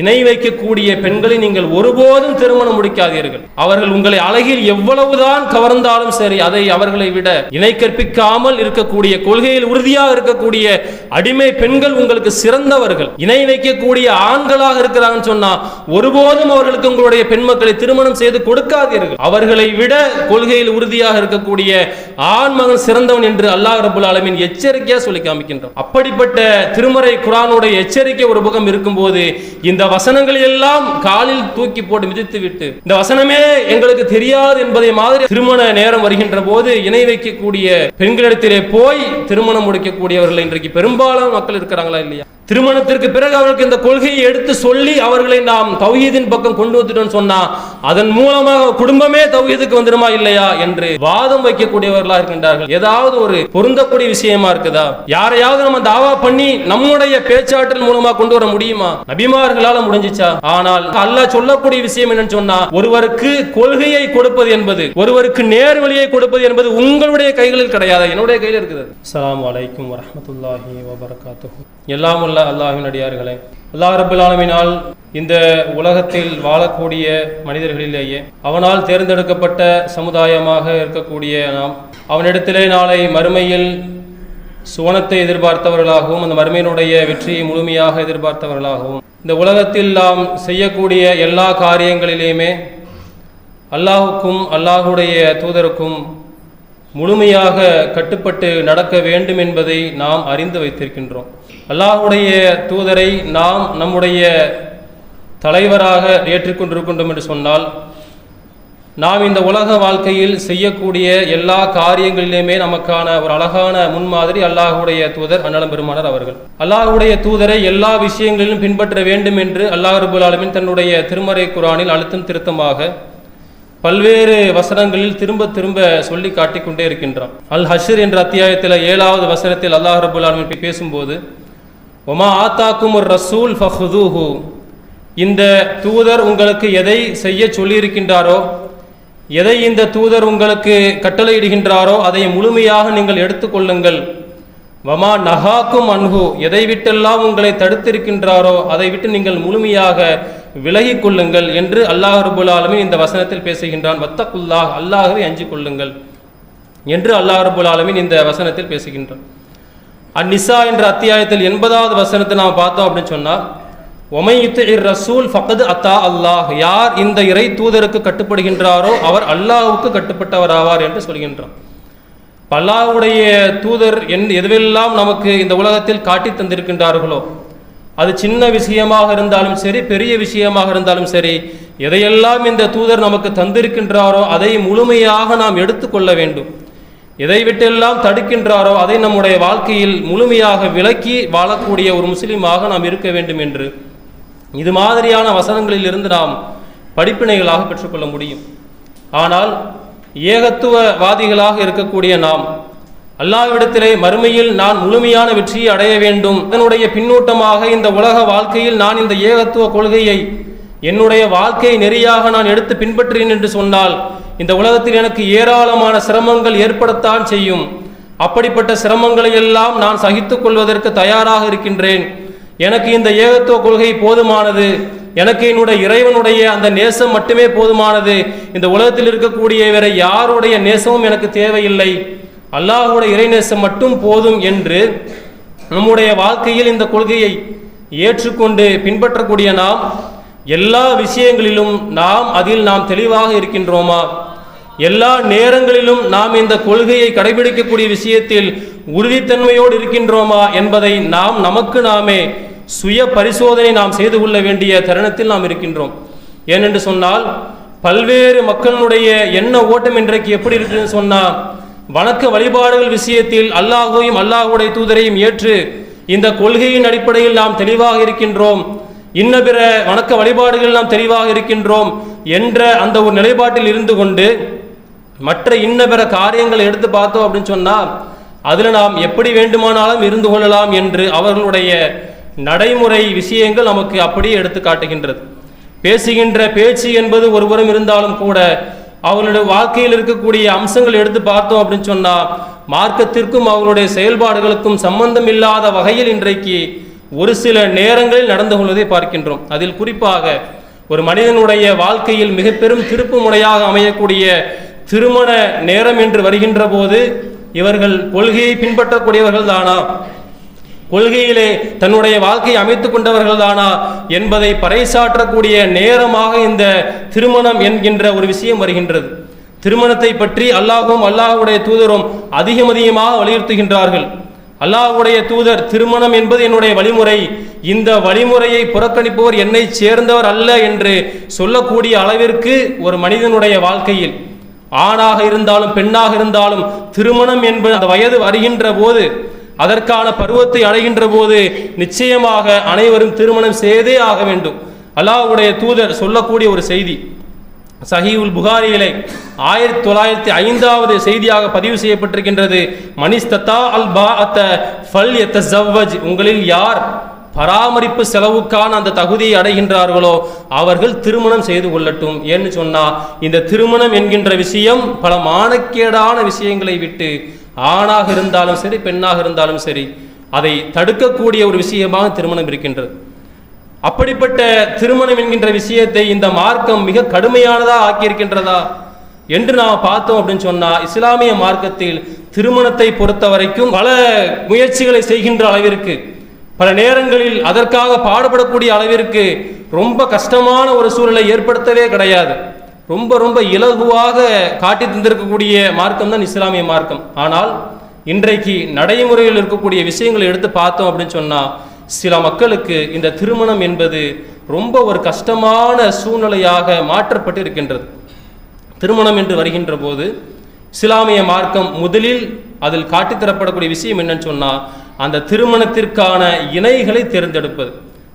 இணை வைக்கக்கூடிய பெண்களை நீங்கள் ஒருபோதும் திருமணம் முடிக்காதீர்கள். அவர்கள் உங்களை அழகில் எவ்வளவுதான் கவர்ந்தாலும் சரி அதை அவர்களை விட இணை கற்பிக்காமல் இருக்கக்கூடிய கொள்கையில் உறுதியாக இருக்கக்கூடிய அடிமை பெண்கள் உங்களுக்கு சிறந்தவர்கள். இணை வைக்கக்கூடிய ஆண்களாக இருக்கிறாங்கன்னு சொன்னா ஒருபோதும் அவர்களுக்கு உங்களுடைய பெண் மக்களை திருமணம் செய்து கொடுக்காதீர்கள். அவர்களை விட கொள்கையில் உறுதியாக இருக்கக்கூடிய ஆண் மகன் சிறந்தவன் என்று அல்லாஹ் ரபுல் அலமின் எச்சரிக்கையா சொல்லி காமிக்கின்றான். அப்படிப்பட்ட திருமறை குரானுடைய எச்சரிக்கை ஒரு பக்கம் இருக்கும்போது இந்த வசனங்களை எல்லாம் காலில் தூக்கி போட்டு மிதித்து விட்டு இந்த வசனமே எங்களுக்கு தெரியாது என்பதை மாதிரி திருமண நேரம் வருகின்ற போது இணை வைக்கக்கூடிய பெண்களிடத்திலே போய் திருமணம் முடிக்கக்கூடியவர்கள் இன்றைக்கு பெரும்பாலான மக்கள் இருக்கிறாங்களா இல்லையா? திருமணத்திற்கு பிறகு அவர்களுக்கு இந்த கொள்கையை எடுத்து சொல்லி அவர்களை நாம் தௌஹீதின் பக்கம் கொண்டு வந்துட்டோம்னு சொன்னா அதன் மூலமாக குடும்பமே தௌஹீதுக்கு வந்துருமா இல்லையா என்று வாதம் வைக்கக்கூடியவர்களா இருக்கின்றார்கள். ஏதாவது ஒரு பொருந்தக்கூடிய விஷயமா இருக்குதா? யாரையாவது நம்ம தாவா பண்ணி நம்முடைய பேச்சாற்றல் மூலமா கொண்டு வர முடியுமா? நபிமார்களால முடிஞ்சிச்சா? ஆனால் அல்லாஹ் சொல்லக்கூடிய விஷயம் என்னன்னு சொன்னா ஒருவருக்கு கொள்கையை கொடுப்பது என்பது ஒருவருக்கு நேர் வழியை கொடுப்பது என்பது உங்களுடைய கைகளில் கிடையாது. என்னுடைய கையில் இருக்குது. அஸ்லாம் வலைக்கும் வரமத்துல்லாஹி வபரகாத்து எல்லாம் உள்ள அல்லாஹின் அடியார்களே அல்லாஹ் ரப்பல் இந்த உலகத்தில் வாழக்கூடிய மனிதர்களிலேயே அவனால் தேர்ந்தெடுக்கப்பட்ட சமுதாயமாக இருக்கக்கூடிய நாம் அவனிடத்திலே நாளை மறுமையில் சுவனத்தை எதிர்பார்த்தவர்களாகவும் அந்த மறுமையினுடைய வெற்றியை முழுமையாக எதிர்பார்த்தவர்களாகவும். இந்த உலகத்தில் நாம் செய்யக்கூடிய எல்லா காரியங்களிலேயுமே அல்லாஹுக்கும் அல்லாஹுடைய தூதருக்கும் முழுமையாக கட்டுப்பட்டு நடக்க வேண்டும் என்பதை நாம் அறிந்து வைத்திருக்கின்றோம். அல்லாஹுடைய தூதரை நாம் நம்முடைய தலைவராக ஏற்றுக்கொண்டிருக்கின்றோம் என்று சொன்னால் நாம் இந்த உலக வாழ்க்கையில் செய்யக்கூடிய எல்லா காரியங்களிலுமே நமக்கான ஒரு அழகான முன்மாதிரி அல்லாஹுடைய தூதர் அண்ணலம் பெருமானார் அவர்கள். அல்லாஹுடைய தூதரை எல்லா விஷயங்களிலும் பின்பற்ற வேண்டும் என்று அல்லாஹ் ரபுல் ஆலமின் தன்னுடைய திருமறை குரானில் அழுத்தம் திருத்தமாக பல்வேறு வசனங்களில் திரும்ப திரும்ப சொல்லி காட்டிக்கொண்டே இருக்கின்றான். அல் ஹஷர் என்ற அத்தியாயத்தில் ஏழாவது வசனத்தில் அல்லாஹ் ரபுல் ஆலமின் பேசும்போது ஒமா ஆத்தாக்கும் ஒரு ரசூல் ஃபஹுதூஹு இந்த தூதர் உங்களுக்கு எதை செய்ய சொல்லியிருக்கின்றாரோ எதை இந்த தூதர் உங்களுக்கு கட்டளையிடுகின்றாரோ அதை முழுமையாக நீங்கள் எடுத்துக்கொள்ளுங்கள். வமா நகாக்கும் அன்ஹு எதை விட்டெல்லாம் உங்களை தடுத்திருக்கின்றாரோ அதை விட்டு நீங்கள் முழுமையாக விலகிக் கொள்ளுங்கள் என்று அல்லாஹ் ரபுல் ஆலமின் இந்த வசனத்தில் பேசுகின்றான். வத்தக்குல்லாஹ் அல்லாஹவை அஞ்சிக் கொள்ளுங்கள் என்று அல்லாஹ் ரபுல் ஆலமின் இந்த வசனத்தில் பேசுகின்றான். அந்நிசா என்ற அத்தியாயத்தில் எண்பதாவது வசனத்தை நாம் பார்த்தோம் அப்படின்னு சொன்னால் ஒமையுத்து இர் ரசூல் ஃபகது அத்தா அல்லாஹ். யார் இந்த இறை தூதருக்கு கட்டுப்படுகின்றாரோ அவர் அல்லாஹுக்கு கட்டுப்பட்டவராவார் என்று சொல்கின்றார் அல்லாஹுடைய தூதர் என் எதுவெல்லாம் நமக்கு இந்த உலகத்தில் காட்டி தந்திருக்கின்றார்களோ அது சின்ன விஷயமாக இருந்தாலும் சரி பெரிய விஷயமாக இருந்தாலும் சரி எதையெல்லாம் இந்த தூதர் நமக்கு தந்திருக்கின்றாரோ அதை முழுமையாக நாம் எடுத்துக்கொள்ள வேண்டும். எதை விட்டெல்லாம் தடுக்கின்றாரோ அதை நம்முடைய வாழ்க்கையில் முழுமையாக விலக்கி வாழக்கூடிய ஒரு முஸ்லீமாக நாம் இருக்க வேண்டும் என்று இது மாதிரியான வசனங்களில் இருந்து நாம் படிப்பினைகளாக பெற்றுக்கொள்ள முடியும். ஆனால் ஏகத்துவவாதிகளாக இருக்கக்கூடிய நாம் அல்லாவிடத்திலே மறுமையில் நான் முழுமையான வெற்றியை அடைய வேண்டும். அதனுடைய பின்னூட்டமாக இந்த உலக வாழ்க்கையில் நான் இந்த ஏகத்துவ கொள்கையை என்னுடைய வாழ்க்கை நெறியாக நான் எடுத்து பின்பற்றினேன் என்று சொன்னால் இந்த உலகத்தில் எனக்கு ஏராளமான சிரமங்கள் ஏற்படத்தான் செய்யும். அப்படிப்பட்ட சிரமங்களை எல்லாம் நான் சகித்துக் கொள்வதற்கு தயாராக இருக்கின்றேன். எனக்கு இந்த ஏகத்துவ கொள்கை போதுமானது. எனக்கு என்னுடைய இறைவனுடைய அந்த நேசம் மட்டுமே போதுமானது. இந்த உலகத்தில் இருக்கக்கூடிய வேற யாருடைய நேசமும் எனக்கு தேவையில்லை. அல்லாஹுடைய இறைநேசம் மட்டும் போதும் என்று நம்முடைய வாழ்க்கையில் இந்த கொள்கையை ஏற்றுக்கொண்டு பின்பற்றக்கூடிய நாம் எல்லா விஷயங்களிலும் நாம் அதில் நாம் தெளிவாக இருக்கின்றோமா? எல்லா நேரங்களிலும் நாம் இந்த கொள்கையை கடைபிடிக்கக்கூடிய விஷயத்தில் உறுதித்தன்மையோடு இருக்கின்றோமா என்பதை நாம் நமக்கு நாமே சுய பரிசோதனை நாம் செய்து கொள்ள வேண்டிய தருணத்தில் நாம் இருக்கின்றோம். ஏனென்று சொன்னால் பல்வேறு மக்களுடைய எண்ண ஓட்டம் இன்றைக்கு எப்படி இருக்குன்னு சொன்னால் வணக்க வழிபாடுகள் விஷயத்தில் அல்லாஹையும் அல்லாஹுடைய தூதரையும் ஏற்று இந்த கொள்கையின் அடிப்படையில் நாம் தெளிவாக இருக்கின்றோம். இன்ன பிற வணக்க வழிபாடுகள் நாம் தெளிவாக இருக்கின்றோம் என்ற அந்த ஒரு நிலைப்பாட்டில் இருந்து கொண்டு மற்ற இன்ன பிற காரியங்களை எடுத்து பார்த்தோம் அப்படின்னு சொன்னால் அதில் நாம் எப்படி வேண்டுமானாலும் இருந்து கொள்ளலாம் என்று அவர்களுடைய நடைமுறை விஷயங்கள் நமக்கு அப்படியே எடுத்து காட்டுகின்றது. பேசுகின்ற பேச்சு என்பது ஒருபுறம் இருந்தாலும் கூட அவர்களுடைய வாழ்க்கையில் இருக்கக்கூடிய அம்சங்கள் எடுத்து பார்த்தோம் அப்படின்னு சொன்னால் மார்க்கத்திற்கும் அவர்களுடைய செயல்பாடுகளுக்கும் சம்பந்தம் இல்லாத வகையில் இன்றைக்கு ஒரு சில நேரங்களில் நடந்து கொள்வதை பார்க்கின்றோம். அதில் குறிப்பாக ஒரு மனிதனுடைய வாழ்க்கையில் மிக பெரும் திருப்பு முனையாக அமையக்கூடிய திருமண நேரம் என்று வருகின்ற போது இவர்கள் கொள்கையை பின்பற்றக்கூடியவர்கள் தானா கொள்கையிலே தன்னுடைய வாழ்க்கையை அமைத்துக் கொண்டவர்கள் தானா என்பதை பறைசாற்றக்கூடிய நேரமாக இந்த திருமணம் என்கின்ற ஒரு விஷயம் வருகின்றது. திருமணத்தை பற்றி அல்லாஹும் அல்லாஹுடைய தூதரும் அதிகம் அதிகமாக வலியுறுத்துகின்றார்கள். அல்லாஹ்வுடைய தூதர் திருமணம் என்பது என்னுடைய வழிமுறை. இந்த வழிமுறையை புறக்கணிப்பவர் என்னை சேர்ந்தவர் அல்ல என்று சொல்லக்கூடிய அளவிற்கு ஒரு மனிதனுடைய வாழ்க்கையில் ஆணாக இருந்தாலும் பெண்ணாக இருந்தாலும் திருமணம் என்பது அந்த வயது வருகின்ற போது அதற்கான பருவத்தை அடைகின்ற போது நிச்சயமாக அனைவரும் திருமணம் செய்தே ஆக வேண்டும். அல்லாஹ்வுடைய தூதர் சொல்லக்கூடிய ஒரு செய்தி. சஹீவுல் புகாரியிலே ஆயிரத்தி தொள்ளாயிரத்தி ஐந்தாவது செய்தியாக பதிவு செய்யப்பட்டிருக்கின்றது. மனிஸ்தத்தா அல் பா அத்த ஃபல் எத்த உங்களில் யார் பராமரிப்பு செலவுக்கான அந்த தகுதியை அடைகின்றார்களோ அவர்கள் திருமணம் செய்து கொள்ளட்டும். ஏன்னு சொன்னால் இந்த திருமணம் என்கின்ற விஷயம் பல மானக்கேடான விஷயங்களை விட்டு ஆணாக இருந்தாலும் சரி பெண்ணாக இருந்தாலும் சரி அதை தடுக்கக்கூடிய ஒரு விஷயமாக திருமணம் இருக்கின்றது. அப்படிப்பட்ட திருமணம் என்கின்ற விஷயத்தை இந்த மார்க்கம் மிக கடுமையானதா ஆக்கியிருக்கின்றதா என்று நாம் பார்த்தோம் அப்படின்னு சொன்னால் இஸ்லாமிய மார்க்கத்தில் திருமணத்தை பொறுத்த வரைக்கும் பல முயற்சிகளை செய்கின்ற அளவிற்கு பல நேரங்களில் அதற்காக பாடுபடக்கூடிய அளவிற்கு ரொம்ப கஷ்டமான ஒரு சூழலை ஏற்படுத்தவே கிடையாது. ரொம்ப ரொம்ப இலகுவாக காட்டி தந்திருக்கக்கூடிய மார்க்கம் தான் இஸ்லாமிய மார்க்கம். ஆனால் இன்றைக்கு நடைமுறையில் இருக்கக்கூடிய விஷயங்களை எடுத்து பார்த்தோம் அப்படின்னு சொன்னால் சில மக்களுக்கு இந்த திருமணம் என்பது ரொம்ப ஒரு கஷ்டமான சூழ்நிலையாக மாற்றப்பட்டு இருக்கின்றது திருமணம் என்று வருகின்ற போது இஸ்லாமிய மார்க்கம் முதலில் அதில் காட்டித்தரப்படக்கூடிய விஷயம் என்னன்னு சொன்னால் அந்த திருமணத்திற்கான இணைகளை தேர்ந்தெடுப்பது.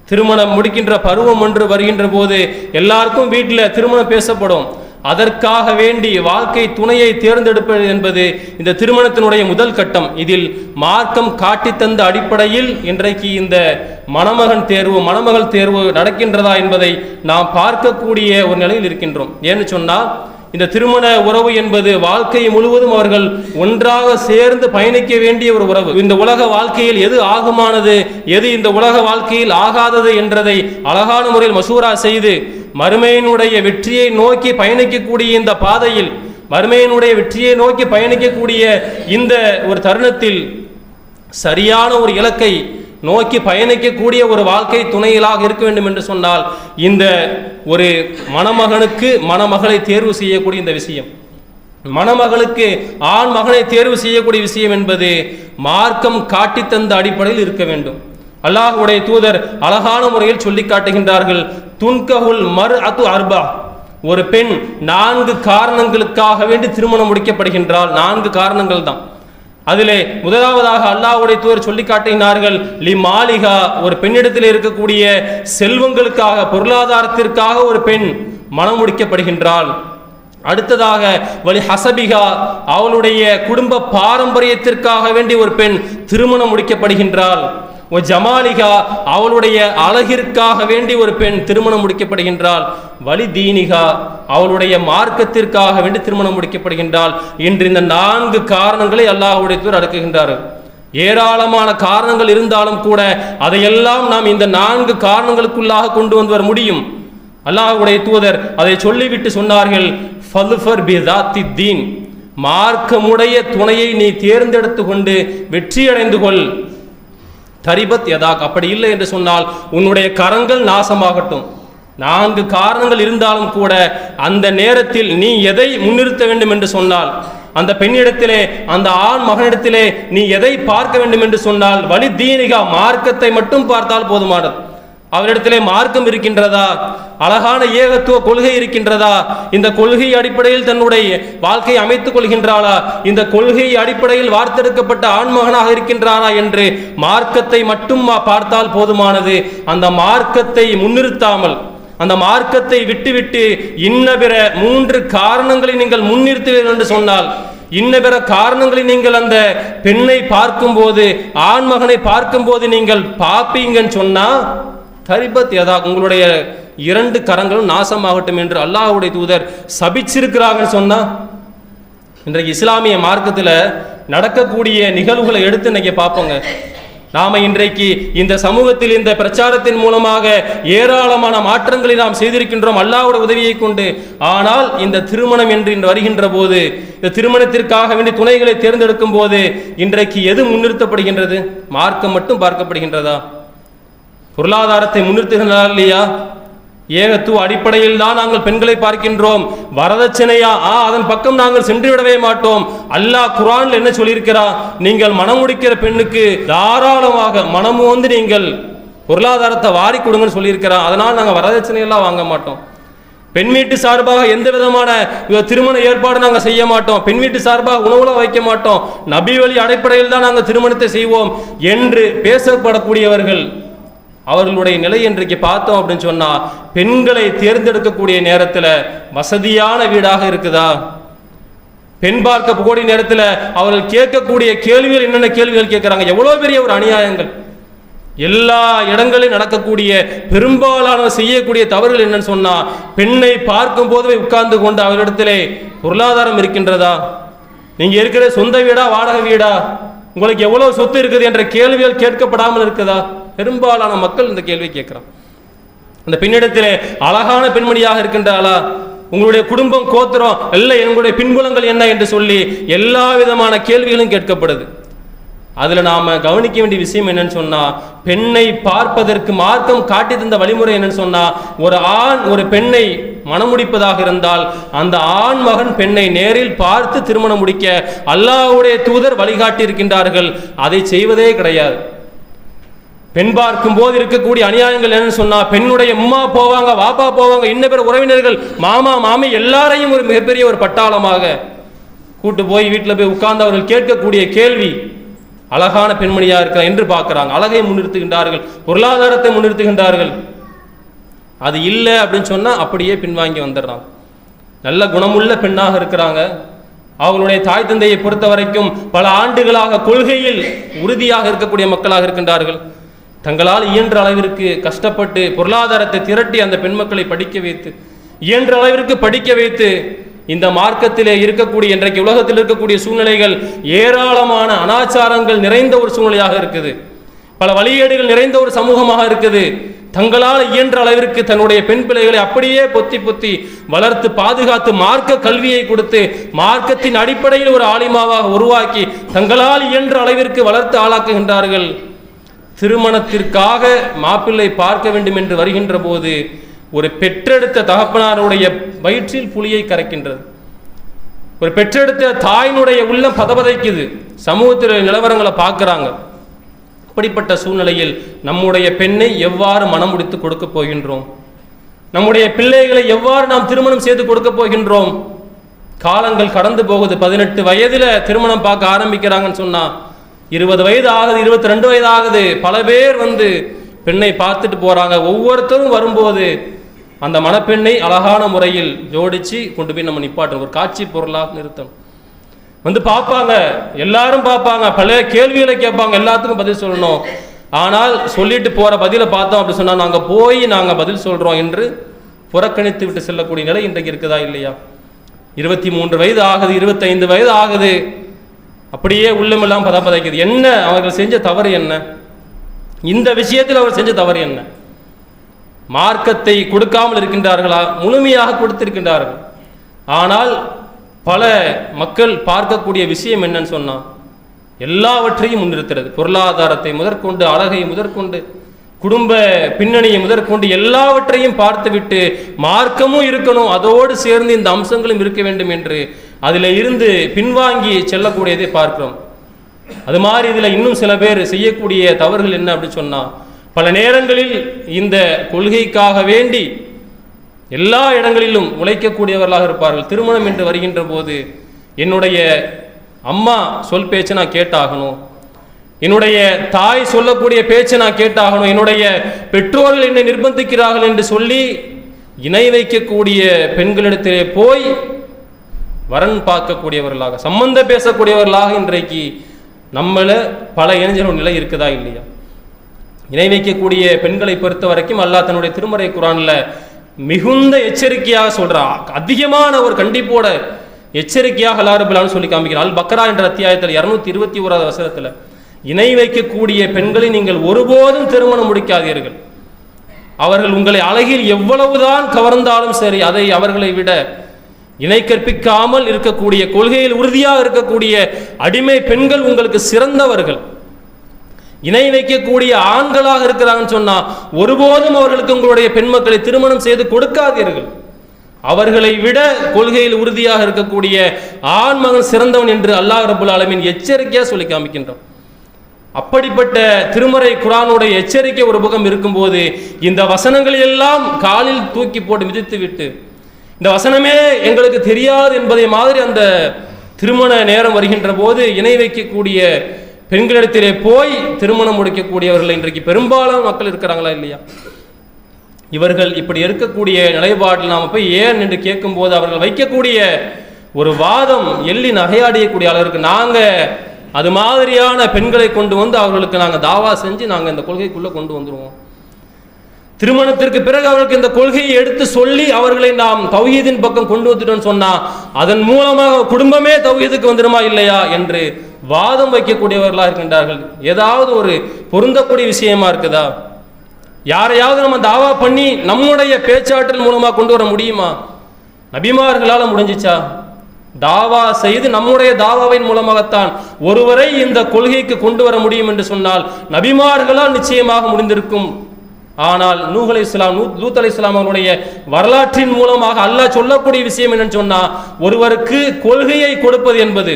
திருமணம் முடிக்கின்ற பருவம் ஒன்று வருகின்ற போது எல்லாருக்கும் வீட்டில் திருமணம் பேசப்படும். அதற்காக வேண்டி வாழ்க்கை துணையை தேர்ந்தெடுப்பது என்பது இந்த திருமணத்தினுடைய முதல் கட்டம். இதில் மார்க்கம் காட்டித்தந்த அடிப்படையில் இன்றைக்கு இந்த மணமகன் தேர்வு மணமகள் தேர்வு நடக்கின்றதா என்பதை நாம் பார்க்கக்கூடிய ஒரு நிலையில் இருக்கின்றோம். ஏன்னு சொன்னால் இந்த திருமண உறவு என்பது வாழ்க்கை முழுவதும் அவர்கள் ஒன்றாக சேர்ந்து பயணிக்க வேண்டிய ஒரு உறவு. இந்த உலக வாழ்க்கையில் எது ஆகுமானது? எது இந்த உலக வாழ்க்கையில் ஆகாதது என்றதை அழகான முறையில் மசூரா செய்து மறுமையினுடைய வெற்றியை நோக்கி பயணிக்கக்கூடிய இந்த பாதையில் மறுமையினுடைய வெற்றியை நோக்கி பயணிக்கக்கூடிய இந்த ஒரு தருணத்தில் சரியான ஒரு இலக்கை நோக்கி பயணிக்கக்கூடிய ஒரு வாழ்க்கை துணையிலாக இருக்க வேண்டும் என்று சொன்னால் இந்த ஒரு மணமகனுக்கு மணமகளை தேர்வு செய்யக்கூடிய இந்த விஷயம். மணமகளுக்கு ஆண் மகனை தேர்வு செய்யக்கூடிய விஷயம் என்பது மார்க்கம் காட்டித் தந்த அடிப்படையில் இருக்க வேண்டும். அல்லாஹுடைய தூதர் அழகான முறையில் சொல்லி காட்டுகின்றார்கள் துன்கஹுல் மர் அத்து அர்பா. ஒரு பெண் நான்கு காரணங்களுக்காக வேண்டி திருமணம் முடிக்கப்படுகின்றால் நான்கு காரணங்கள் தான் அதிலே முதலாவதாக அல்லாஹுடைய தூர் சொல்லி காட்டினார்கள் லி மாலிகா ஒரு பெண்ணிடத்தில் இருக்கக்கூடிய செல்வங்களுக்காக பொருளாதாரத்திற்காக ஒரு பெண் மனம் முடிக்கப்படுகின்றாள். அடுத்ததாக வலி ஹசபிகா அவளுடைய குடும்ப பாரம்பரியத்திற்காக வேண்டி ஒரு பெண் திருமணம் முடிக்கப்படுகின்றாள். ஓ ஜமாலிகா அவளுடைய அழகிற்காக வேண்டி ஒரு பெண் திருமணம் முடிக்கப்படுகின்றாள். வலி தீனிகா அவளுடைய மார்க்கத்திற்காக வேண்டி திருமணம் முடிக்கப்படுகின்றாள் இன்று இந்த நான்கு காரணங்களை அல்லாஹுடைய தூர் அடக்குகின்றார்கள் ஏராளமான காரணங்கள் இருந்தாலும் கூட அதையெல்லாம் நாம் இந்த நான்கு காரணங்களுக்குள்ளாக கொண்டு வந்து வர முடியும். அல்லாஹுடைய தூதர் அதை சொல்லிவிட்டு சொன்னார்கள் ஃபல்ஃபர் பிதாத்தி தீன். மார்க்கமுடைய துணையை நீ தேர்ந்தெடுத்து கொண்டு வெற்றியடைந்து கொள். தரிபத் யதாக் அப்படி இல்லை என்று சொன்னால் உன்னுடைய கரங்கள் நாசமாகட்டும். நான்கு காரணங்கள் இருந்தாலும் கூட அந்த நேரத்தில் நீ எதை முன்னிறுத்த வேண்டும் என்று சொன்னால் அந்த பெண்ணிடத்திலே அந்த ஆண் மகனிடத்திலே நீ எதை பார்க்க வேண்டும் என்று சொன்னால் வழி தீனிகா மார்க்கத்தை மட்டும் பார்த்தால் போதுமானது. அவரிடத்திலே மார்க்கம் இருக்கின்றதா? அழகான ஏகத்துவ கொள்கை இருக்கின்றதா? இந்த கொள்கை அடிப்படையில் தன்னுடைய வாழ்க்கையை அமைத்துக் கொள்கின்றாளா? இந்த கொள்கை அடிப்படையில் வார்த்தெடுக்கப்பட்ட ஆண்மகனாக இருக்கின்றாரா என்று மார்க்கத்தை மட்டும் பார்த்தால் போதுமானது. அந்த மார்க்கத்தை முன்னிறுத்தாமல் அந்த மார்க்கத்தை விட்டுவிட்டு இன்ன பிற மூன்று காரணங்களை நீங்கள் முன்னிறுத்துவீர்கள் என்று சொன்னால் இன்ன பிற காரணங்களை நீங்கள் அந்த பெண்ணை பார்க்கும்போது ஆண்மகனை பார்க்கும்போது நீங்கள் பார்ப்பீங்கன்னு சொன்னா தரிபத் எதா உங்களுடைய இரண்டு கரங்களும் நாசமாகட்டும் என்று அல்லாஹுடைய தூதர் சபிச்சிருக்கிறாங்கன்னு சொன்னா இன்றைக்கு இஸ்லாமிய மார்க்கத்தில் நடக்கக்கூடிய நிகழ்வுகளை எடுத்து இன்னைக்கு பார்ப்போங்க. நாம இன்றைக்கு இந்த சமூகத்தில் இந்த பிரச்சாரத்தின் மூலமாக ஏராளமான மாற்றங்களை நாம் செய்திருக்கின்றோம் அல்லாவோட உதவியை கொண்டு. ஆனால் இந்த திருமணம் என்று இன்று வருகின்ற போது இந்த திருமணத்திற்காக வேண்டிய துணைகளை தேர்ந்தெடுக்கும் போது இன்றைக்கு எது முன்னிறுத்தப்படுகின்றது? மார்க்கம் மட்டும் பார்க்கப்படுகின்றதா? பொருளாதாரத்தை முன்னிறுத்துகிறார் இல்லையா? ஏகத்துவ அடிப்படையில் தான் நாங்கள் பெண்களை பார்க்கின்றோம். வரதட்சணையா? ஆ அதன் பக்கம் நாங்கள் சென்று விடவே மாட்டோம். அல்லாஹ் குரான் என்ன சொல்லியிருக்கிறா? நீங்கள் மனம் முடிக்கிற பெண்ணுக்கு தாராளமாக மனம் வந்து நீங்கள் பொருளாதாரத்தை வாரி கொடுங்கன்னு சொல்லியிருக்கிறா. அதனால் நாங்கள் வரதட்சணையெல்லாம் வாங்க மாட்டோம். பெண் வீட்டு சார்பாக எந்த விதமான திருமண ஏற்பாடு நாங்கள் செய்ய மாட்டோம். பெண் வீட்டு சார்பாக உணவுல வைக்க மாட்டோம். நபி வழி அடிப்படையில் தான் நாங்கள் திருமணத்தை செய்வோம் என்று பேசப்படக்கூடியவர்கள் அவர்களுடைய நிலை இன்றைக்கு பார்த்தோம் அப்படின்னு சொன்னால் பெண்களை தேர்ந்தெடுக்கக்கூடிய நேரத்தில் வசதியான வீடாக இருக்குதா? பெண் பார்க்க கூடிய நேரத்தில் அவர்கள் கேட்கக்கூடிய கேள்விகள் என்னென்ன கேள்விகள் கேட்குறாங்க? எவ்வளோ பெரிய ஒரு அநியாயங்கள். எல்லா இடங்களிலும் நடக்கக்கூடிய பெரும்பாலான செய்யக்கூடிய தவறுகள் என்னன்னு சொன்னால் பெண்ணை பார்க்கும் போதுவே உட்கார்ந்து கொண்டு அவரிடத்திலே பொருளாதாரம் இருக்கின்றதா? நீங்கள் இருக்கிற சொந்த வீடா வாடகை வீடா? உங்களுக்கு எவ்வளோ சொத்து இருக்குது என்ற கேள்விகள் கேட்கப்படாமல் இருக்குதா? பெரும்பாலான மக்கள் இந்த கேள்வி கேட்குறான். அந்த பெண்ணிடத்திலே அழகான பெண்மணியாக இருக்கின்றாளா உங்களுடைய குடும்பம் கோத்திரம் எல்லாம் எங்களுடைய பின்புலங்கள் என்ன என்று சொல்லி எல்லா விதமான கேள்விகளும் கேட்கப்படுது. அதில் நாம் கவனிக்க வேண்டிய விஷயம் என்னன்னு சொன்னால் பெண்ணை பார்ப்பதற்கு மார்க்கம் காட்டி தந்த வழிமுறை என்னன்னு சொன்னால் ஒரு ஆண் ஒரு பெண்ணை மணமுடிப்பதாக இருந்தால் அந்த ஆண் மகன் பெண்ணை நேரில் பார்த்து திருமணம் முடிக்க அல்லாவுடைய தூதர் வழிகாட்டி இருக்கின்றார்கள் அதை செய்வதே கிடையாது. பெண் பார்க்கும் போது இருக்கக்கூடிய அநியாயங்கள் என்னன்னு சொன்னா பெண்ணுடைய அம்மா போவாங்க வாப்பா போவாங்க இன்ன பேர் உறவினர்கள் மாமா மாமி எல்லாரையும் ஒரு மிகப்பெரிய ஒரு பட்டாளமாக கூட்டு போய் வீட்டில் போய் உட்கார்ந்து அவர்கள் கேட்கக்கூடிய கேள்வி அழகான பெண்மணியா இருக்கிற என்று பார்க்கிறாங்க. அழகை முன்னிறுத்துகின்றார்கள் பொருளாதாரத்தை முன்னிறுத்துகின்றார்கள். அது இல்லை அப்படின்னு சொன்னா அப்படியே பின்வாங்கி வந்துடுறாங்க நல்ல குணமுள்ள பெண்ணாக இருக்கிறாங்க. அவங்களுடைய தாய் தந்தையை பொறுத்த வரைக்கும் பல ஆண்டுகளாக கொள்கையில் உறுதியாக இருக்கக்கூடிய மக்களாக இருக்கின்றார்கள். தங்களால் இயன்ற அளவிற்கு கஷ்டப்பட்டு பொருளாதாரத்தை திரட்டி அந்த பெண் மக்களை படிக்க வைத்து இயன்ற அளவிற்கு படிக்க வைத்து இந்த மார்க்கத்திலே இருக்கக்கூடிய இன்றைக்கு உலகத்தில் இருக்கக்கூடிய சூழ்நிலைகள் ஏராளமான அனாச்சாரங்கள் நிறைந்த ஒரு சூழ்நிலையாக இருக்குது. பல வழிகேடுகள் நிறைந்த ஒரு சமூகமாக இருக்குது. தங்களால் இயன்ற அளவிற்கு தன்னுடைய பெண் பிள்ளைகளை அப்படியே பொத்தி பொத்தி வளர்த்து பாதுகாத்து மார்க்க கல்வியை கொடுத்து மார்க்கத்தின் அடிப்படையில் ஒரு ஆலிமாவாக உருவாக்கி தங்களால் இயன்ற அளவிற்கு வளர்த்து ஆளாக்குகின்றார்கள். திருமணத்திற்காக மாப்பிள்ளை பார்க்க வேண்டும் என்று வருகின்ற போது ஒரு பெற்றெடுத்த தகப்பனாருடைய வயிற்றில் புலியை கரைக்கின்றது. ஒரு பெற்றெடுத்த தாயினுடைய உள்ளம் பதபதைக்குது. சமூகத்தில் நிலவரங்களை பார்க்குறாங்க. அப்படிப்பட்ட சூழ்நிலையில் நம்முடைய பெண்ணை எவ்வாறு மனம் முடித்து கொடுக்க போகின்றோம்? நம்முடைய பிள்ளைகளை எவ்வாறு நாம் திருமணம் செய்து கொடுக்க போகின்றோம்? காலங்கள் கடந்து போகுது. பதினெட்டு வயதில் திருமணம் பார்க்க ஆரம்பிக்கிறாங்கன்னு சொன்னால் இருபது வயது ஆகுது இருபத்தி ரெண்டு வயது ஆகுது பல பேர் வந்து பெண்ணை பார்த்துட்டு போகிறாங்க ஒவ்வொருத்தரும் வரும்போது அந்த மணப்பெண்ணை அழகான முறையில் ஜோடித்து கொண்டு போய் நம்ம நிப்பாட்டணும். ஒரு காட்சி பொருளாக நிறுத்தணும். வந்து பார்ப்பாங்க. எல்லாரும் பார்ப்பாங்க. பல கேள்விகளை கேட்பாங்க. எல்லாத்துக்கும் பதில் சொல்லணும். ஆனால் சொல்லிட்டு போகிற பதிலை பார்த்தோம் அப்படி சொன்னால் நாங்கள் போய் நாங்கள் பதில் சொல்கிறோம் என்று புறக்கணித்து விட்டு செல்லக்கூடிய நிலை இன்றைக்கு இருக்குதா இல்லையா? இருபத்தி மூன்று வயது ஆகுது இருபத்தைந்து வயது ஆகுது. அப்படியே உள்ளமெல்லாம் பதப்பதைக்குது. என்ன? அவர்கள் செஞ்ச தவறு என்ன? இந்த விஷயத்தில் அவர் செஞ்ச தவறு என்ன? மார்க்கத்தை கொடுக்காமல் இருக்கின்றார்களா? முழுமையாக கொடுத்திருக்கின்றார்கள். ஆனால் பல மக்கள் பார்க்கக்கூடிய விஷயம் என்னன்னு சொன்னால் எல்லாவற்றையும் முன்னிறுத்துறது. பொருளாதாரத்தை முதற்கொண்டு அழகை முதற்கொண்டு குடும்ப பின்னணியை முதற்கொண்டு எல்லாவற்றையும் பார்த்துவிட்டு மார்க்கமும் இருக்கணும். அதோடு சேர்ந்து இந்த அம்சங்களும் இருக்க வேண்டும் என்று அதில் இருந்து பின்வாங்கி செல்லக்கூடியதை பார்க்கிறோம். அது மாதிரி இதில் இன்னும் சில பேர் செய்யக்கூடிய தவறுகள் என்ன அப்படின்னு சொன்னால் பல நேரங்களில் இந்த கொள்கைக்காக வேண்டி எல்லா இடங்களிலும் உழைக்கக்கூடியவர்களாக இருப்பார்கள். திருமணம் என்று வருகின்ற போது என்னுடைய அம்மா சொல் பேச்சை நான் கேட்டாகணும் என்னுடைய தாய் சொல்லக்கூடிய பேச்சை நான் கேட்டாகணும் என்னுடைய பெற்றோர்கள் என்னை நிர்பந்திக்கிறார்கள் என்று சொல்லி இணை வைக்கக்கூடிய பெண்களிடத்திலே போய் வரன் பார்க்கக்கூடியவர்களாக சம்பந்த பேசக்கூடியவர்களாக இன்றைக்கு நம்மள பல இளைஞர்கள் நிலை இருக்குதா இல்லையா? இணை வைக்கக்கூடிய பெண்களை பொறுத்த வரைக்கும் அல்லாஹ் தன்னுடைய திருமறை குரானில் மிகுந்த எச்சரிக்கையாக சொல்றான் அதிகமான ஒரு கண்டிப்போட எச்சரிக்கையாக அல்லாஹ் சொல்லி காமிக்கிறாள் அல் பக்ரா என்ற அத்தியாயத்தில் இருநூத்தி இருபத்தி ஓராவது வசனத்தில் இணை வைக்கக்கூடிய பெண்களை நீங்கள் ஒருபோதும் திருமணம் முடிக்காதீர்கள். அவர்கள் உங்களை அழகில் எவ்வளவுதான் கவர்ந்தாலும் சரி அதை அவர்களை விட இணை கற்பிக்காமல் இருக்கக்கூடிய கொள்கையில் உறுதியாக இருக்கக்கூடிய அடிமை பெண்கள் உங்களுக்கு சிறந்தவர்கள். இணை வைக்கக்கூடிய ஆண்களாக இருக்கிறாங்கன்னு சொன்னா ஒருபோதும் அவர்களுக்கு உங்களுடைய பெண் மக்களை திருமணம் செய்து கொடுக்காதீர்கள். அவர்களை விட கொள்கையில் உறுதியாக இருக்கக்கூடிய ஆண் மகன் சிறந்தவன் என்று அல்லாஹ் ரபுல் ஆலமீன் எச்சரிக்கையா சொல்லி காமிக்கின்றான். அப்படிப்பட்ட திருமறை குரானுடைய எச்சரிக்கை ஒரு பக்கம் இருக்கும்போது இந்த வசனங்களை எல்லாம் காலில் தூக்கி போட்டு மிதித்து விட்டு இந்த வசனமே எங்களுக்கு தெரியாது என்பதை மாதிரி அந்த திருமண நேரம் வருகின்ற போது இணை வைக்கக்கூடிய பெண்களிடத்திலே போய் திருமணம் முடிக்கக்கூடியவர்கள் இன்றைக்கு பெரும்பாலான மக்கள் இருக்கிறாங்களா இல்லையா? இவர்கள் இப்படி இருக்கக்கூடிய நிலைப்பாட்டில் நாம் போய் ஏன் என்று கேட்கும்போது அவர்கள் வைக்கக்கூடிய ஒரு வாதம் எள்ளி நகையாடியக்கூடிய அளவிற்கு நாங்கள் அது மாதிரியான பெண்களை கொண்டு வந்து அவர்களுக்கு நாங்கள் தாவா செஞ்சு நாங்கள் இந்த கொள்கைக்குள்ளே கொண்டு வந்துடுவோம் திருமணத்திற்கு பிறகு அவர்களுக்கு இந்த கொள்கையை எடுத்து சொல்லி அவர்களை நாம் தௌஹீதின் பக்கம் கொண்டு வந்துட்டோம்னு சொன்னா அதன் மூலமாக குடும்பமே தௌஹீதுக்கு வந்துடுமா இல்லையா என்று வாதம் வைக்கக்கூடியவர்களாக இருக்கின்றார்கள். ஏதாவது ஒரு பொருந்தக்கூடிய விஷயமா இருக்குதா? யாரையாவது நம்ம தாவா பண்ணி நம்முடைய பேச்சாற்றல் மூலமாக கொண்டு வர முடியுமா? நபிமார்களால் முடிஞ்சிச்சா? தாவா செய்து நம்முடைய தாவாவின் மூலமாகத்தான் ஒருவரை இந்த கொள்கைக்கு கொண்டு வர முடியும் என்று சொன்னால் நபிமார்களால் நிச்சயமாக முடிந்திருக்கும். ஆனால் நூஹ் அலி இஸ்லாம் லூத் அலி இஸ்லாம் அவருடைய வரலாற்றின் மூலமாக அல்லாஹ் சொல்லக்கூடிய விஷயம் என்னன்னு சொன்னா ஒருவருக்கு கொள்கையை கொடுப்பது என்பது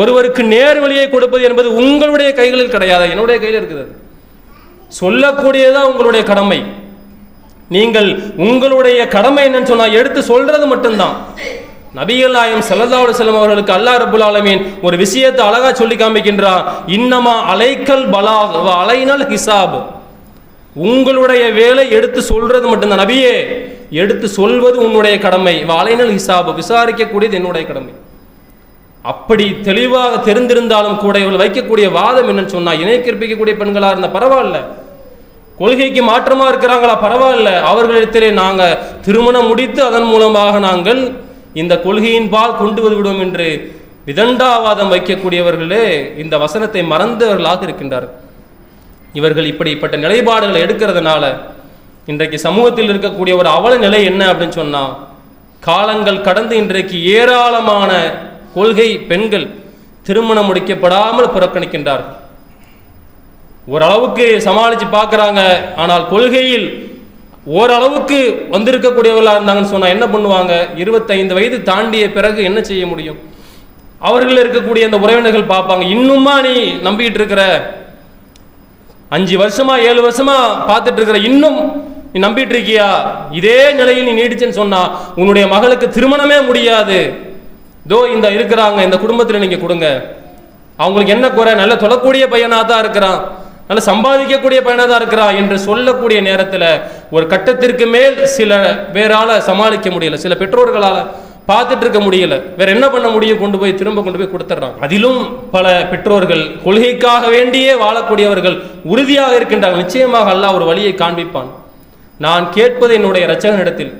ஒருவருக்கு நேர் வழியை கொடுப்பது என்பது உங்களுடைய கைகளில் கிடையாது. என்னுடைய கையில் இருக்குது சொல்லக்கூடியதான் உங்களுடைய கடமை. நீங்கள் உங்களுடைய கடமை என்னன்னு சொன்னா எடுத்து சொல்றது மட்டும்தான். நபிகள் நாயம் ஸல்லல்லாஹு செல்லம் அவர்களுக்கு அல்லா ரபுல் ஆலமீன் ஒரு விஷயத்தை அழகா சொல்லி காமிக்கின்றான். இன்னமா அலைக்கல் பலா அலைனல் ஹிசாப் உங்களுடைய வேலை எடுத்து சொல்றது மட்டும்தான். நபியே எடுத்து சொல்வது உன்னுடைய கடமை. வாழைநல் ஹிசாபு விசாரிக்கக்கூடியது என்னுடைய கடமை. அப்படி தெளிவாக தெரிந்திருந்தாலும் கூட இவள் வைக்கக்கூடிய வாதம் என்னன்னு சொன்னா இணை கற்பிக்கக்கூடிய பெண்களா இருந்தால் பரவாயில்ல. கொள்கைக்கு மாற்றமா இருக்கிறாங்களா பரவாயில்ல. அவர்களிடத்திலே நாங்கள் திருமணம் முடித்து அதன் மூலமாக நாங்கள் இந்த கொள்கையின் பால் கொண்டு வந்துவிடுவோம் என்று விதண்டாவாதம் வைக்கக்கூடியவர்களே இந்த வசனத்தை மறந்தவர்களாக இருக்கின்றார்கள். இவர்கள் இப்படிப்பட்ட நிலைப்பாடுகளை எடுக்கிறதுனால இன்றைக்கு சமூகத்தில் இருக்கக்கூடிய ஒரு அவல நிலை என்ன அப்படின்னு சொன்னா காலங்கள் கடந்து இன்றைக்கு ஏராளமான கொள்கை பெண்கள் திருமணம் முடிக்கப்படாமல் புறக்கணிக்கின்றார்கள். ஓரளவுக்கு சமாளித்து பார்க்குறாங்க ஆனால் கொள்கையில் ஓரளவுக்கு வந்திருக்கக்கூடியவர்களாக இருந்தாங்கன்னு சொன்னால் என்ன பண்ணுவாங்க? இருபத்தைந்து வயது தாண்டிய பிறகு என்ன செய்ய முடியும்? அவர்கள் இருக்கக்கூடிய அந்த உறவினர்கள் பார்ப்பாங்க இன்னுமா நீ நம்பிக்கிட்டு இருக்கிற? அஞ்சு வருஷமா ஏழு வருஷமா பார்த்துட்டு இருக்கிற இன்னும் நீ நம்பிட்டு இருக்கியா இதே நிலையில் நீ நீடிச்சேன்னு சொன்னா உன்னுடைய மகளுக்கு திருமணமே முடியாது. தோ இந்த இருக்கிறாங்க இந்த குடும்பத்தில் நீங்க கொடுங்க. அவங்களுக்கு என்ன குறை? நல்ல தொழக்கூடிய பையனாக தான் இருக்கிறான். நல்ல சம்பாதிக்கக்கூடிய பையனாக தான் இருக்கிறான் என்று சொல்லக்கூடிய நேரத்தில் ஒரு கட்டத்திற்கு மேல் சில பேரால சமாளிக்க முடியல. சில பெற்றோர்களால் பார்த்துட்டு இருக்க முடியல. வேற என்ன பண்ண முடியும்? கொண்டு போய் திரும்ப கொண்டு போய் கொடுத்துட்றாங்க. அதிலும் பல பெற்றோர்கள் கொள்கைக்காக வேண்டியே வாழக்கூடியவர்கள் உறுதியாக இருக்கின்றார்கள். நிச்சயமாக அல்லாஹ் ஒரு வழியை காண்பிப்பான். நான் கேட்பது என்னுடைய இரட்சகனிடத்தில்.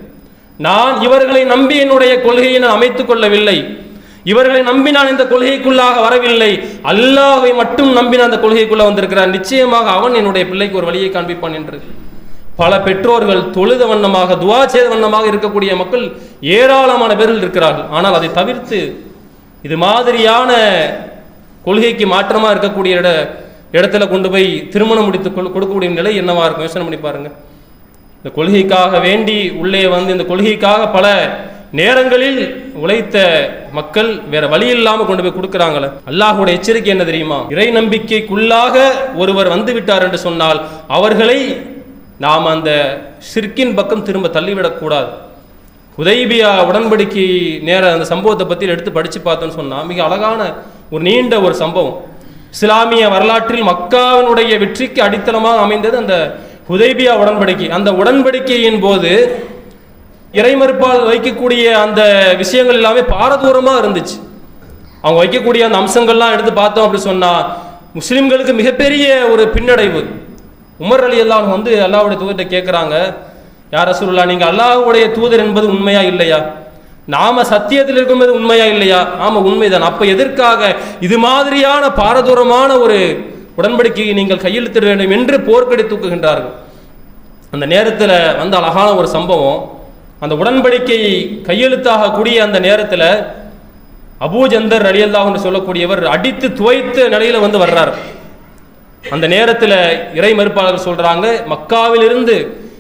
நான் இவர்களை நம்பி என்னுடைய கொள்கையை நான் அமைத்துக் கொள்ளவில்லை. இவர்களை நம்பி நான் இந்த கொள்கைக்குள்ளாக வரவில்லை. அல்லாவை மட்டும் நம்பி நான் அந்த கொள்கைக்குள்ள வந்திருக்கிறான் நிச்சயமாக அவன் என்னுடைய பிள்ளைக்கு ஒரு வழியை காண்பிப்பான் என்று. பல பெற்றோர்கள் தொழுத வண்ணமாக துவா செய்த வண்ணமாக இருக்கக்கூடிய மக்கள் ஏராளமான பேர்கள் இருக்கிறார்கள். ஆனால் அதை தவிர்த்து இது மாதிரியான கொள்கைக்கு மாற்றமாக இருக்கக்கூடிய இட இடத்துல கொண்டு போய் திருமணம் முடித்து கொடுக்கக்கூடிய நிலை என்னவா இருக்கும்? யோசனை பண்ணி பாருங்க. இந்த கொள்கைக்காக வேண்டி உள்ளே வந்து இந்த கொள்கைக்காக பல நேரங்களில் உழைத்த மக்கள் வேற வழி இல்லாமல் கொண்டு போய் கொடுக்குறாங்களே. அல்லாஹோட எச்சரிக்கை என்ன தெரியுமா? இறை நம்பிக்கைக்குள்ளாக ஒருவர் வந்து விட்டார் என்று சொன்னால் அவர்களை நாம் அந்த ஷிர்கின் பக்கம் திரும்ப தள்ளிவிடக்கூடாது உதய்பியா உடன்படிக்கை நேர அந்த சம்பவத்தை பற்றி எடுத்து படித்து பார்த்தோன்னு சொன்னால் மிக அழகான ஒரு நீண்ட ஒரு சம்பவம். இஸ்லாமிய வரலாற்றில் மக்காவினுடைய வெற்றிக்கு அடித்தளமாக அமைந்தது அந்த ஹுதைபியா உடன்படிக்கை. அந்த உடன்படிக்கையின் போது இறைமறுப்பால் வைக்கக்கூடிய அந்த விஷயங்கள் எல்லாமே பாரதூரமாக இருந்துச்சு. அவங்க வைக்கக்கூடிய அந்த அம்சங்கள்லாம் எடுத்து பார்த்தோம் அப்படி சொன்னால் முஸ்லிம்களுக்கு மிகப்பெரிய ஒரு பின்னடைவு. உமர் அலி அல்லாஹ் வந்து அல்லாஹுடைய தூதர்கிட்ட கேட்குறாங்க யார் ரசூல்லா நீங்கள் அல்லாஹ்வுடைய தூதர் என்பது உண்மையா இல்லையா? நாம சத்தியத்தில் இருக்கும்போது உண்மையா இல்லையா? ஆமா உண்மைதான். அப்ப எதற்காக இது மாதிரியான பாரதூரமான ஒரு உடன்படிக்கையை நீங்கள் கையெழுத்திட வேண்டும் என்று போர்க்கடி தூக்குகின்றார்கள்? அந்த நேரத்தில் வந்த அழகான ஒரு சம்பவம். அந்த உடன்படிக்கை கையெழுத்தாகக்கூடிய அந்த நேரத்தில் அபூஜந்தர் அலியல்லாஹ் என்று சொல்லக்கூடியவர் அடித்து துவைத்த நிலையில் வந்து வர்றார். அந்த நேரத்தில் இறை மறுப்பாளர் சொல்றாங்க மக்காவிலிருந்து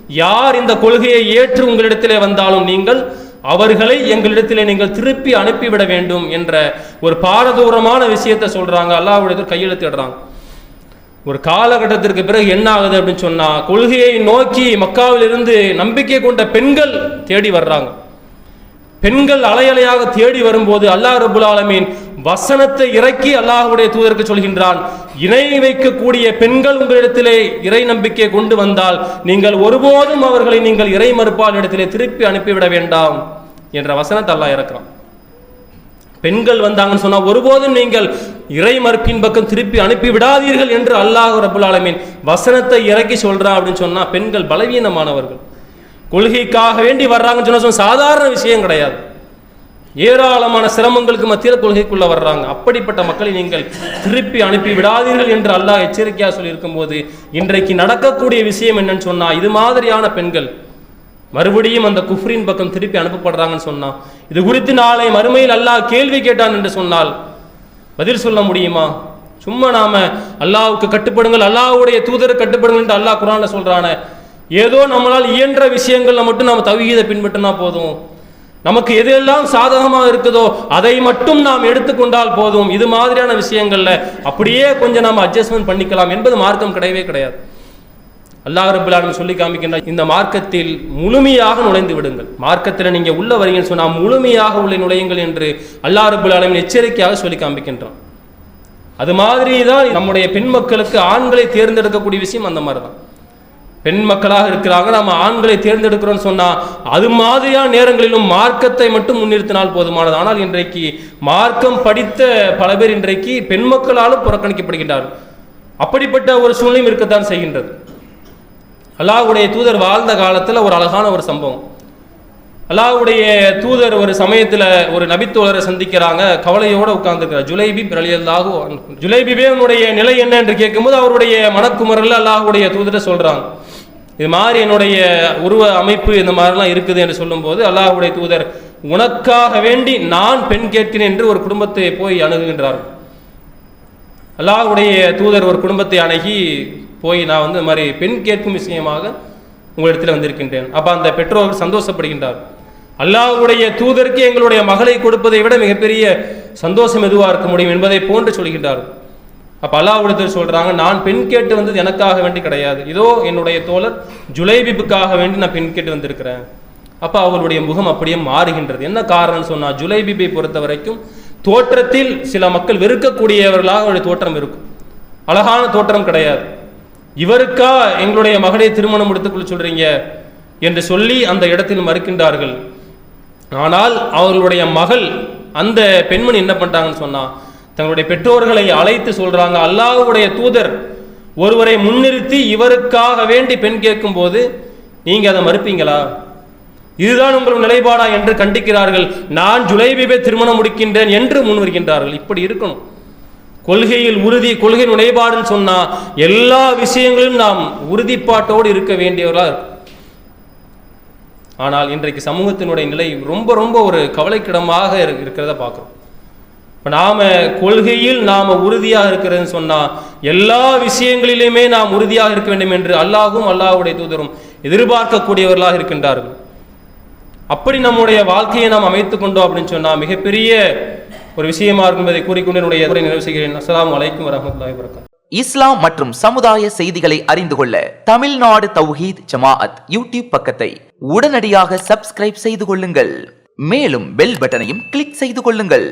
யார் இந்த கொள்கையை ஏற்று உங்களிடத்திலே வந்தாலும் நீங்கள் அவர்களை எங்களிடத்திலே நீங்கள் திருப்பி அனுப்பிவிட வேண்டும் என்ற ஒரு பாரதூரமான விஷயத்தை சொல்றாங்க. அல்லாவுடைய கையெழுத்திடுறாங்க ஒரு காலகட்டத்திற்கு பிறகு என்ன ஆகுது அப்படின்னு சொன்னா கொள்கையை நோக்கி மக்காவிலிருந்து நம்பிக்கை கொண்ட பெண்கள் தேடி வர்றாங்க. பெண்கள் அலையலையாக தேடி வரும்போது அல்லாஹ் ரபுல் ஆலமீன் வசனத்தை இறக்கி அல்லாஹுடைய தூதருக்கு சொல்கின்றான் இணை வைக்கக்கூடிய பெண்கள் உங்களிடத்திலே இறை நம்பிக்கை கொண்டு வந்தால் நீங்கள் ஒருபோதும் அவர்களை நீங்கள் இறை மறுப்பால் இடத்திலே திருப்பி அனுப்பிவிட வேண்டாம் என்ற வசனத்தை அல்லாஹ் இறக்கிறான். பெண்கள் வந்தாங்கன்னு சொன்னா ஒருபோதும் நீங்கள் இறை மறுப்பின் பக்கம் திருப்பி அனுப்பி விடாதீர்கள் என்று அல்லாஹ் ரபுல் ஆலமீன் வசனத்தை இறக்கி சொல்றான் அப்படின்னு சொன்னா பெண்கள் பலவீனமானவர்கள். கொள்கைக்காக வேண்டி வர்றாங்கன்னு சொன்னா சாதாரண விஷயம் கிடையாது. ஏராளமான சிரமங்களுக்கு மத்தியில் கொள்கைக்குள்ள வர்றாங்க. அப்படிப்பட்ட மக்களை நீங்கள் திருப்பி அனுப்பி விடாதீர்கள் என்று அல்லாஹ் எச்சரிக்கையாக சொல்லியிருக்கும் போது இன்றைக்கு நடக்கக்கூடிய விஷயம் என்னன்னு சொன்னா இது மாதிரியான பெண்கள் மறுபடியும் அந்த குஃப்ரின் பக்கம் திருப்பி அனுப்பப்படுறாங்கன்னு சொன்னா இது குறித்து நாளை மறுமையில் அல்லாஹ் கேள்வி கேட்டான் என்று சொன்னால் பதில் சொல்ல முடியுமா? சும்மா நாம அல்லாவுக்கு கட்டுப்படுங்கள் அல்லாஹ்வுடைய தூதரை கட்டுப்படுங்கள் என்று அல்லாஹ் குரான சொல்றான. ஏதோ நம்மளால் இயன்ற விஷயங்கள்ல மட்டும் நம்ம தவிகிதை பின்பற்றினா போதும். நமக்கு எதெல்லாம் சாதகமாக இருக்குதோ அதை மட்டும் நாம் எடுத்துக்கொண்டால் போதும். இது மாதிரியான விஷயங்கள்ல அப்படியே கொஞ்சம் நாம் அட்ஜஸ்ட்மெண்ட் பண்ணிக்கலாம் என்பது மார்க்கம் கிடையவே கிடையாது. அல்லாஹ் ரபுல் சொல்லி காமிக்கின்ற இந்த மார்க்கத்தில் முழுமையாக நுழைந்து விடுங்கள். மார்க்கத்தில் நீங்கள் உள்ள வரீங்கன்னு சொன்னால் முழுமையாக உள்ள நுழையுங்கள் என்று அல்லாஹ் ரபுல் எச்சரிக்கையாக சொல்லி காமிக்கின்றான். அது மாதிரி தான் நம்முடைய பெண் மக்களுக்கு ஆண்களை தேர்ந்தெடுக்கக்கூடிய விஷயம் அந்த மாதிரி தான் பெண் மக்களாக இருக்கிறாங்க நம்ம ஆண்களை தேர்ந்தெடுக்கிறோம்னு சொன்னால் அது மாதிரியான நேரங்களிலும் மார்க்கத்தை மட்டும் முன்னிறுத்தினால் போதுமானது. ஆனால் இன்றைக்கு மார்க்கம் படித்த பல பேர் இன்றைக்கு பெண் மக்களாலும் புறக்கணிக்கப்படுகின்றார்கள். அப்படிப்பட்ட ஒரு சூழ்நிலையும் இருக்கத்தான் செய்கின்றது. அல்லாஹுடைய தூதர் வாழ்ந்த காலத்தில் ஒரு அழகான ஒரு சம்பவம். அல்லாஹுடைய தூதர் ஒரு சமயத்தில் ஒரு நபித்தோழரை சந்திக்கிறாங்க கவலையோடு உட்கார்ந்துருக்கிறார். ஜுலைபி பிரலியல்லாஹு ஜுலைபிபே உன்னுடைய நிலை என்ன என்று கேட்கும்போது அவருடைய மனக்குமரில் அல்லாஹுடைய தூதரை சொல்கிறாங்க இது மாதிரி என்னுடைய உருவ அமைப்பு இந்த மாதிரிலாம் இருக்குது என்று சொல்லும்போது அல்லாஹுடைய தூதர் உனக்காக வேண்டி நான் பெண் கேட்கிறேன் என்று ஒரு குடும்பத்தை போய் அணுகுகின்றார்கள் அல்லாஹ்வுடைய தூதர் ஒரு குடும்பத்தை அணுகி போய் நான் வந்து இந்த மாதிரி பெண் கேட்கும் விஷயமாக உங்களிடத்தில் வந்திருக்கின்றேன். அப்போ அந்த பெற்றோர்கள் சந்தோஷப்படுகின்றார். அல்லாஹுடைய தூதருக்கு எங்களுடைய மகளை கொடுப்பதை விட மிகப்பெரிய சந்தோஷம் எதுவாக இருக்க முடியும் என்பதை போன்று சொல்கின்றார். அப்போ அல்லாவுடத்தில் சொல்கிறாங்க நான் பெண் கேட்டு வந்தது எனக்காக வேண்டி கிடையாது. இதோ என்னுடைய தோழர் ஜுலைபிபுக்காக வேண்டி நான் பெண் கேட்டு வந்திருக்கிறேன். அப்போ அவருடைய முகம் அப்படியே மாறுகின்றது. என்ன காரணம்னு சொன்னால் ஜுலைபிபை பொறுத்த வரைக்கும் தோற்றத்தில் சில மக்கள் வெறுக்கக்கூடியவர்களாக அவருடைய தோற்றம் இருக்கும். அழகான தோற்றம் கிடையாது. இவருக்கா எங்களுடைய மகளை திருமணம் எடுத்துக்கொள்ள சொல்றீங்க என்று சொல்லி அந்த இடத்தில் மறுக்கின்றார்கள். ஆனால் அவர்களுடைய மகள் அந்த பெண்மணி என்ன பண்ணுறாங்கன்னு சொன்னால் தங்களுடைய பெற்றோர்களை அழைத்து சொல்றாங்க அல்லாஹ்வுடைய தூதர் ஒருவரை முன்னிறுத்தி இவருக்காக வேண்டி பெண் கேட்கும்போது நீங்க அதை மறுப்பீங்களா? இதுதான் உங்கள் நிலைப்பாடா? என்று கண்டிக்கிறார்கள். நான் ஜுலைபிபை திருமணம் முடிக்கின்றேன் என்று முன்வருகின்றார்கள். இப்படி இருக்கணும். கொள்கையில் உறுதி கொள்கை நிலைப்பாடுன்னு சொன்னா எல்லா விஷயங்களும் நாம் உறுதிப்பாட்டோடு இருக்க வேண்டியவர்களா இருக்கும் ஆனால் இன்றைக்கு சமூகத்தினுடைய நிலை ரொம்ப ரொம்ப ஒரு கவலைக்கிடமாக இரு- இருக்கிறத பார்க்குறோம். இப்போ நாம் கொள்கையில் நாம் உறுதியாக இருக்கிறதுன்னு சொன்னால் எல்லா விஷயங்களிலுமே நாம் உறுதியாக இருக்க வேண்டும் என்று அல்லாஹும் அல்லாஹ்வுடைய தூதரும் எதிர்பார்க்கக்கூடியவர்களாக இருக்கின்றார்கள். அப்படி நம்முடைய வாழ்க்கையை நாம் அமைத்துக் கொண்டோம் அப்படின்னு சொன்னால் மிகப்பெரிய ஒரு விஷயமா இருக்கும் என்பதை கூறிக்கொண்டு என்னுடைய உரையை நிறைவு செய்கிறேன். அஸ்லாம் அலைக்கும் வரஹ்மத்துல்லாஹி வபரகாத்துஹு இஸ்லாம் மற்றும் சமுதாய செய்திகளை அறிந்து கொள்ள தமிழ்நாடு தௌஹீத் ஜமாஅத் யூடியூப் பக்கத்தை உடனடியாக சப்ஸ்கிரைப் செய்து கொள்ளுங்கள். மேலும் பெல் பட்டனையும் கிளிக் செய்து கொள்ளுங்கள்.